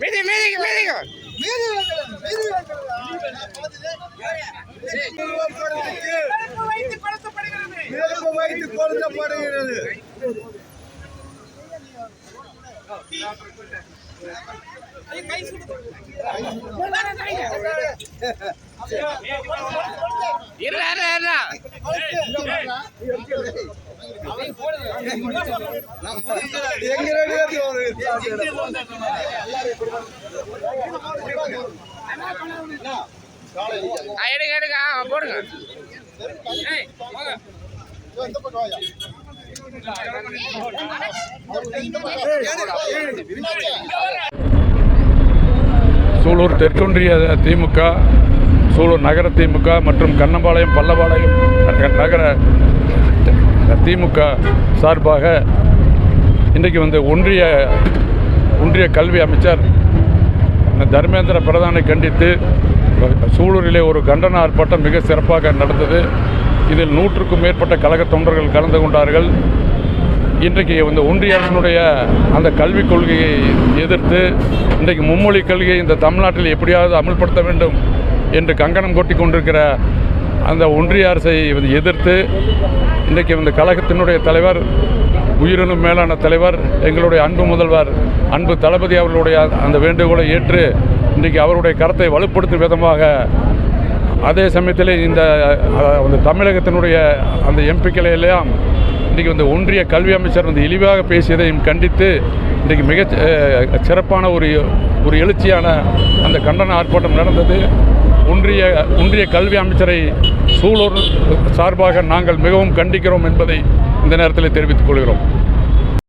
மீதி மீதி மீதிங்க நெருப்பு வைத்து கொளுத்தப்படுகிறது எடுங்க எடுங்க. போடுங்க. ஏய். சூலூர் தெற்கொன்றிய திமுக சூலூர் நகர திமுக மற்றும் கண்ணம்பாளையம் பல்லபாளையம் நகர திமுக சார்பாக இன்றைக்கு வந்து ஒன்றிய ஒன்றிய கல்வி அமைச்சர் தர்மேந்திர பிரதானை கண்டித்து சூலூரிலே ஒரு கண்டன ஆர்ப்பாட்டம் மிக சிறப்பாக நடந்தது. இதில் நூற்றுக்கும் மேற்பட்ட கழக தொண்டர்கள் கலந்து கொண்டார்கள். இன்றைக்கு இந்த ஒன்றிய அரசனுடைய அந்த கல்விக் கொள்கையை எதிர்த்து இன்றைக்கு மும்மொழி கல்வியை இந்த தமிழ்நாட்டில் எப்படியாவது அமல்படுத்த வேண்டும் என்று கங்கணம் கொட்டி கொண்டிருக்கிற அந்த ஒன்றிய அரசை வந்து எதிர்த்து இன்றைக்கு இந்த கழகத்தினுடைய தலைவர் உயிரினும் மேலான தலைவர் எங்களுடைய அன்பு முதல்வர் அன்பு தளபதி அவர்களுடைய அந்த வேண்டுகோளை ஏற்று இன்றைக்கு அவருடைய கரத்தை வலுப்படுத்தும் விதமாக அதே சமயத்தில் இந்த அந்த தமிழகத்தினுடைய அந்த எம்பிக்களை எல்லாம் இன்றைக்கி வந்து ஒன்றிய கல்வி அமைச்சர் வந்து இழிவாக பேசியதையும் கண்டித்து இன்றைக்கு மிக சிறப்பான ஒரு ஒரு எழுச்சியான அந்த கண்டன ஆர்ப்பாட்டம் நடந்தது. ஒன்றிய ஒன்றிய கல்வி அமைச்சரை சூலூர் சார்பாக நாங்கள் மிகவும் கண்டிக்கிறோம் என்பதை இந்த நேரத்தில் தெரிவித்துக் கொள்கிறோம்.